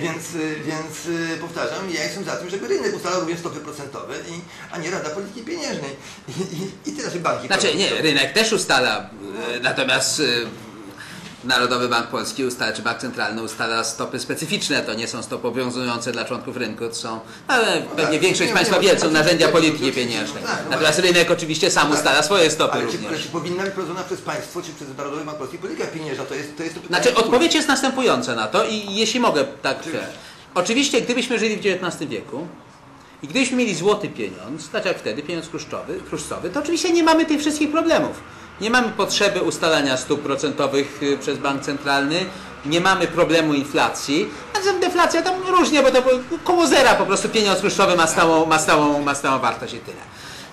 Więc, y, więc y, powtarzam, ja jestem za tym, żeby rynek ustalał również stopy procentowe, i, a nie Rada Polityki Pieniężnej. I, i, i tyle, że banki... Znaczy nie, rynek też ustala, e, natomiast e, Narodowy Bank Polski ustala, czy Bank Centralny ustala stopy specyficzne, to nie są stopy obowiązujące dla członków rynku, to są, ale pewnie tak. większość Nie, Państwa wie, są narzędzia polityki pieniężnej. tak, no Natomiast rynek oczywiście sam ustala swoje stopy ale czy, również. czy powinna być prowadzona przez państwo, czy przez Narodowy Bank Polski polityka pieniężna? To jest to, jest to pytanie. Znaczy odpowiedź jest następująca na to i jeśli mogę tak... Oczywiście gdybyśmy żyli w XIX wieku i gdybyśmy mieli złoty pieniądz, tak jak wtedy, pieniądz kruszcowy, kruszcowy, to oczywiście nie mamy tych wszystkich problemów. Nie mamy potrzeby ustalania stóp procentowych y, przez bank centralny, nie mamy problemu inflacji, a deflacja tam różnie, bo to koło zera po prostu pieniądz kruszcowy ma stałą, ma stałą, ma stałą wartość i tyle.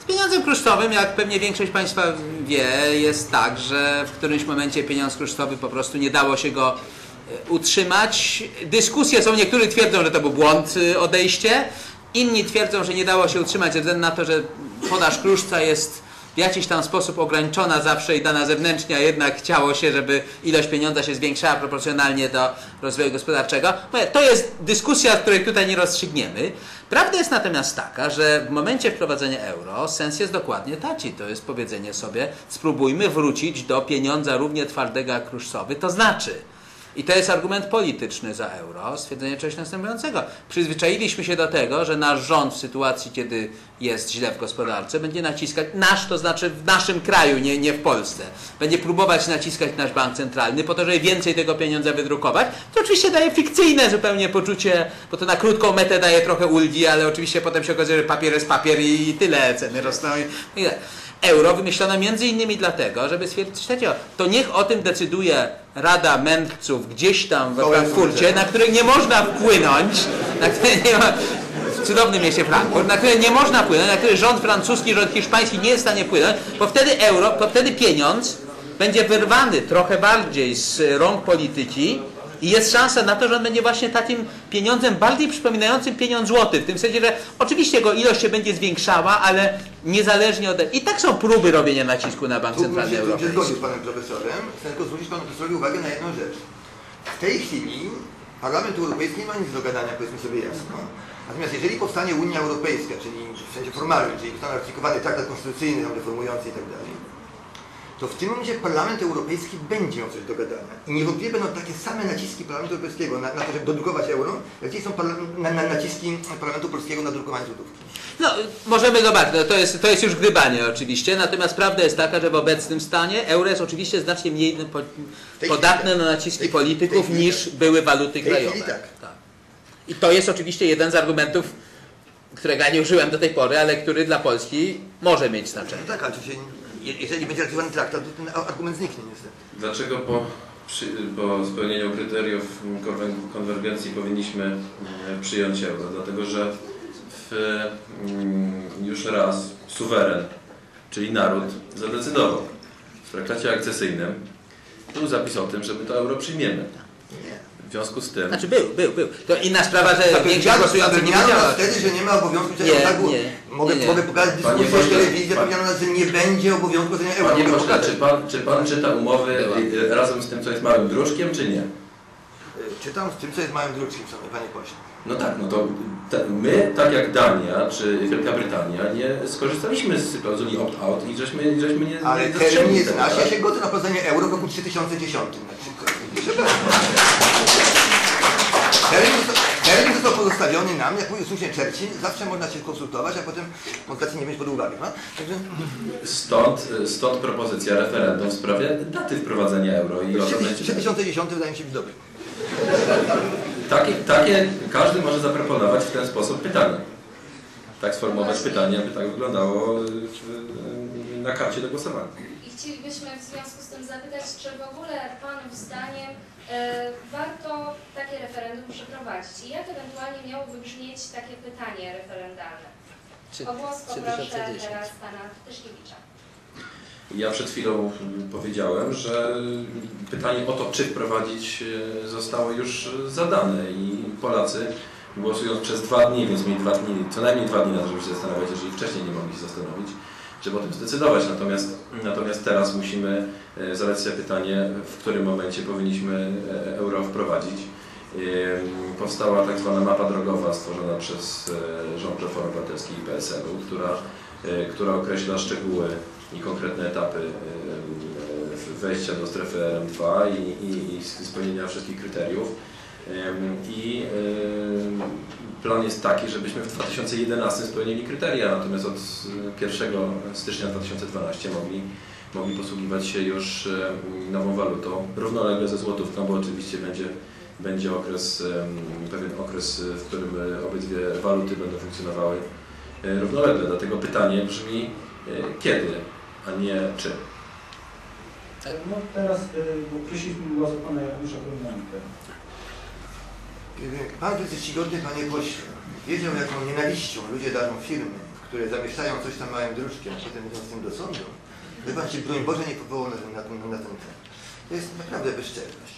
Z pieniądzem kruszcowym, jak pewnie większość Państwa wie, jest tak, że w którymś momencie pieniądz kruszcowy po prostu nie dało się go e, utrzymać. Dyskusje są, niektórzy twierdzą, że to był błąd y, odejście, inni twierdzą, że nie dało się utrzymać ze względu na to, że podaż kruszca jest w jakiś tam sposób ograniczona zawsze i dana zewnętrznie, a jednak chciało się, żeby ilość pieniądza się zwiększała proporcjonalnie do rozwoju gospodarczego. To jest dyskusja, której tutaj nie rozstrzygniemy. Prawda jest natomiast taka, że w momencie wprowadzenia euro sens jest dokładnie taki. To jest powiedzenie sobie, spróbujmy wrócić do pieniądza równie twardego jak kruszcowy, to znaczy i to jest argument polityczny za euro, stwierdzenie czegoś następującego. Przyzwyczailiśmy się do tego, że nasz rząd w sytuacji, kiedy jest źle w gospodarce, będzie naciskać, nasz to znaczy w naszym kraju, nie, nie w Polsce, będzie próbować naciskać nasz bank centralny po to, żeby więcej tego pieniądza wydrukować. To oczywiście daje fikcyjne zupełnie poczucie, bo to na krótką metę daje trochę ulgi, ale oczywiście potem się okazuje, że papier jest papier i tyle, ceny rosną i tyle. Euro wymyślono między innymi dlatego, żeby stwierdzić, trzeciego, to niech o tym decyduje Rada Mędrców gdzieś tam we Frankfurcie, na które nie można wpłynąć, na które nie ma, w cudownym mieście Frankfurt, na które nie można wpłynąć, na które rząd francuski, rząd hiszpański nie jest w stanie wpłynąć, bo wtedy euro, bo wtedy pieniądz będzie wyrwany trochę bardziej z rąk polityki i jest szansa na to, że on będzie właśnie takim pieniądzem bardziej przypominającym pieniądz złoty. W tym sensie, że oczywiście jego ilość się będzie zwiększała, ale niezależnie od... I tak są próby robienia nacisku na Bank Tu Centralny się, tu się Europejski. z panem profesorem. Chcę tylko zwrócić panu profesorowi uwagę na jedną rzecz. W tej chwili Parlament Europejski nie ma nic do gadania, powiedzmy sobie jasno. Natomiast jeżeli powstanie Unia Europejska, czyli w sensie formalnym, czyli zostanie ratyfikowany traktat konstytucyjny, reformujący i tak dalej, to w tym momencie Parlament Europejski będzie miał coś do gadania. I niewątpliwie będą takie same naciski Parlamentu Europejskiego na, na to, żeby dodrukować euro, jak dzisiaj są na, na, naciski Parlamentu Polskiego na drukowanie złotówki. No, możemy zobaczyć, no, to, jest, to jest już gdybanie oczywiście, natomiast prawda jest taka, że w obecnym stanie euro jest oczywiście znacznie mniej po, podatne chwili na tak. naciski tej- polityków tej niż tak. były waluty krajowe. chwili tak. I to jest oczywiście jeden z argumentów, którego ja nie użyłem do tej pory, ale który dla Polski może mieć znaczenie. No tak, ale oczywiście, jeżeli będzie ratyfikowany traktat, to ten argument zniknie niestety. Dlaczego po, przy, po spełnieniu kryteriów konwergencji powinniśmy mm, przyjąć euro? Dlatego, że w, mm, już raz suweren, czyli naród, zadecydował w traktacie akcesyjnym, był zapis o tym, że my to euro przyjmiemy. Nie. W związku z tym Znaczy był, był, był. To inna sprawa, że większość Zapewniano głosujących nie nas wtedy, że nie ma obowiązku Nie, tak nie, Mogę, nie, nie. mogę pokazać dyskusję w telewizji, nas, że nie będzie obowiązku zenia euro. Panie pokazać. czy pan, czy pan czyta umowy Była. y, razem z tym, co jest małym druczkiem, czy nie? Y, Czytam z tym, co jest małym druczkiem, szanowny panie pośle. No tak, no to te, my, tak jak Dania czy Wielka Brytania, nie skorzystaliśmy z klauzuli opt-out i żeśmy, żeśmy nie Ale nie termin zastrzegli jest tego, nasz, tak? ja się godzę na wprowadzenie euro w roku 3010 na pozostawiony nam, jak mówił słusznie Churchill, zawsze można się konsultować, a potem konsultacji nie wziąć pod uwagę. No? Także Stąd, stąd propozycja referendum w sprawie daty wprowadzenia euro i o to będzie... 3010 wydaje mi się być dobry. Takie, takie każdy może zaproponować w ten sposób pytanie. Tak sformułować pytanie, aby tak wyglądało na karcie do głosowania. Chcielibyśmy w związku z tym zapytać, czy w ogóle Panów zdaniem e, warto takie referendum przeprowadzić i jak ewentualnie miałoby brzmieć takie pytanie referendalne? O głos poproszę 2010? teraz Pana Tyszkiewicza. Ja przed chwilą powiedziałem, że pytanie o to, czy wprowadzić, e, zostało już zadane i Polacy głosując przez dwa dni, więc mieli dwa dni, co najmniej dwa dni na to, żeby się zastanawiać, jeżeli wcześniej nie mogli się zastanowić, żeby o tym zdecydować. Natomiast, natomiast teraz musimy e, zadać sobie pytanie, w którym momencie powinniśmy e, euro wprowadzić. Powstała tak zwana mapa drogowa stworzona przez e, rząd Platformy Obywatelskiej i PSL-u, która, która określa szczegóły i konkretne etapy wejścia do strefy RM2 i, i, i spełnienia wszystkich kryteriów. I plan jest taki, żebyśmy w 2011 spełnili kryteria, natomiast od y, 1 stycznia 2012 mogli, mogli posługiwać się już nową walutą, równolegle ze złotówką, bo oczywiście będzie, będzie okres, pewien okres, w którym y, obydwie waluty będą funkcjonowały y, równolegle. Dlatego pytanie brzmi kiedy, a nie czy. No teraz prosiliśmy od pana Janusza Kornanka. Pan to jest czcigodny, panie pośle, wiedział jaką nienawiścią ludzie darzą firmy, które zamieszczają coś tam małym druczkiem, a potem idą z tym do sądu, się, broń Boże, nie powołał na, ten- na, na ten temat. To jest naprawdę bezczelność.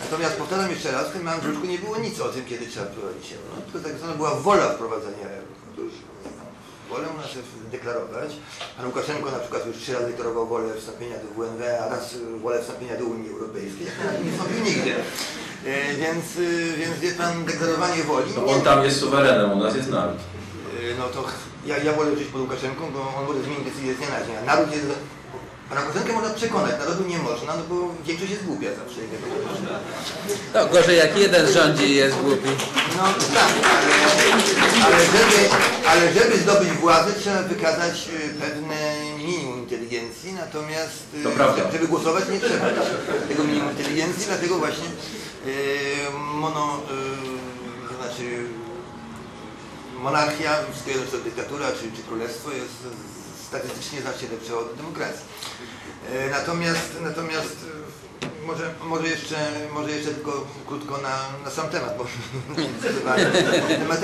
Natomiast powtarzam jeszcze raz, w tym małym druczku nie było nic o tym, kiedy trzeba wprowadzić euro, tylko tak zwana była wola wprowadzenia euro. Otóż wolę u nas deklarować. Pan Łukaszenko na przykład już trzy razy deklarował wolę wstąpienia do WNW, a raz wolę wstąpienia do Unii Europejskiej. Nie wstąpił nigdy. E, Więc, y, więc wie pan, deklarowanie woli. No, on tam jest suwerenem, u nas jest naród. Y, No to ja, ja wolę żyć pod Łukaszenką, bo on może zmienić decyzję z dnia na dzień. A naród jest... Pana Łukaszenkę można przekonać, narodu nie można, no bo większość jest głupia zawsze. No gorzej jak jeden rządzi i jest głupi. No tak, ale, ale, żeby, ale żeby zdobyć władzę trzeba wykazać y, pewne minimum inteligencji, natomiast y, To prawda. żeby głosować nie trzeba tego minimum inteligencji, dlatego właśnie mono, to znaczy monarchia, wskazując to dyktatura czy, czy królestwo jest statystycznie znacznie lepsze od demokracji. E, Natomiast, natomiast e, może, może, jeszcze, może jeszcze tylko krótko na, na sam temat, bo temat.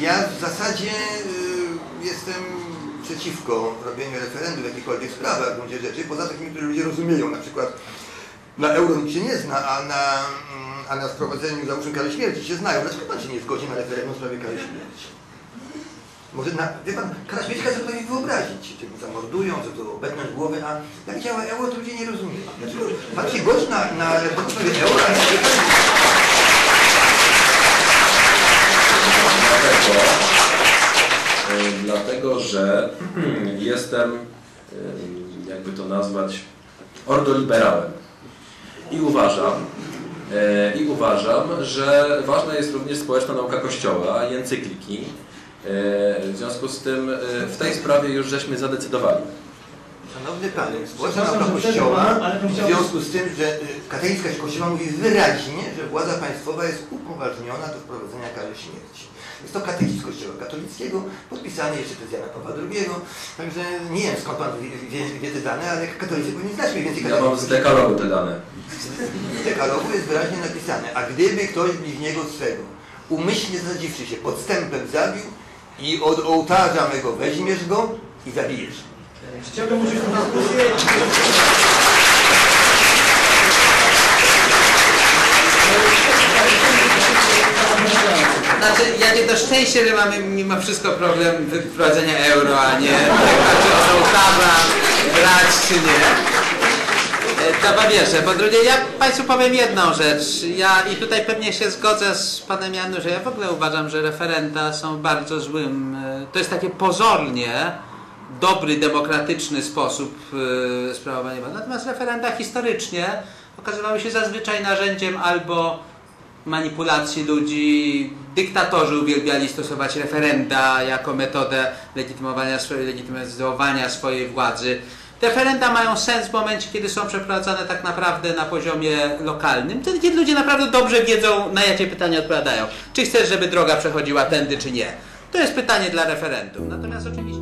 Ja w zasadzie jestem przeciwko robieniu referendum w jakichkolwiek sprawach w gruncie rzeczy, poza takimi, które ludzie rozumieją, na przykład na euro nikt się nie zna, a na, mm, a na sprowadzeniu załóżmy kary śmierci się znają. Dlaczego pan się nie zgodzi na referendum w sprawie kary śmierci? Może na, wie pan, kara śmierci każdy sobie wyobrazić, czy go zamordują, czy to obetnąć głowy, a jak działa euro, to ludzie nie rozumieją. Dlaczego pan się godzi na, na referendum w sprawie euro, a nie Dlatego, y, dlatego że jestem, y, jakby to nazwać, ordoliberałem. I uważam, y, i uważam, że ważna jest również społeczna nauka Kościoła i encykliki. Y, W związku z tym y, w tej sprawie już żeśmy zadecydowali. Szanowny Panie, nauka że Kościoła, w związku z tym, że y, katolicka Kościoła mówi wyraźnie, że władza państwowa jest upoważniona do wprowadzenia kary śmierci. Jest to katechizm Kościoła katolickiego, podpisany jeszcze przez Jana Pawła II, także nie wiem skąd Pan wie, wie, wie te dane, ale katolicy powinni znać mniej więcej Ja mam z dekalogu te dane. W dekalogu jest wyraźnie napisane, a gdyby ktoś bliźniego swego umyślnie zadziwszy się podstępem zabił i od ołtarza mego weźmiesz go i zabijesz. Chciałbym użyć tę dyskusję. Znaczy, jakie to szczęście, że mamy mimo wszystko problem wprowadzenia euro, a nie czy ołtarza brać, czy nie. E, To po pierwsze. Po drugie, ja Państwu powiem jedną rzecz. Ja i tutaj pewnie się zgodzę z Panem Janu, że ja w ogóle uważam, że referenda są bardzo złym. e, To jest takie pozornie dobry, demokratyczny sposób e, sprawowania władzy. Natomiast referenda historycznie okazywały się zazwyczaj narzędziem albo manipulacji ludzi. Dyktatorzy uwielbiali stosować referenda jako metodę legitymowania legitymizowania swojej władzy. Referenda mają sens w momencie, kiedy są przeprowadzane tak naprawdę na poziomie lokalnym, wtedy kiedy ludzie naprawdę dobrze wiedzą, na jakie pytania odpowiadają. Czy chcesz, żeby droga przechodziła tędy, czy nie. To jest pytanie dla referendum. Natomiast oczywiście...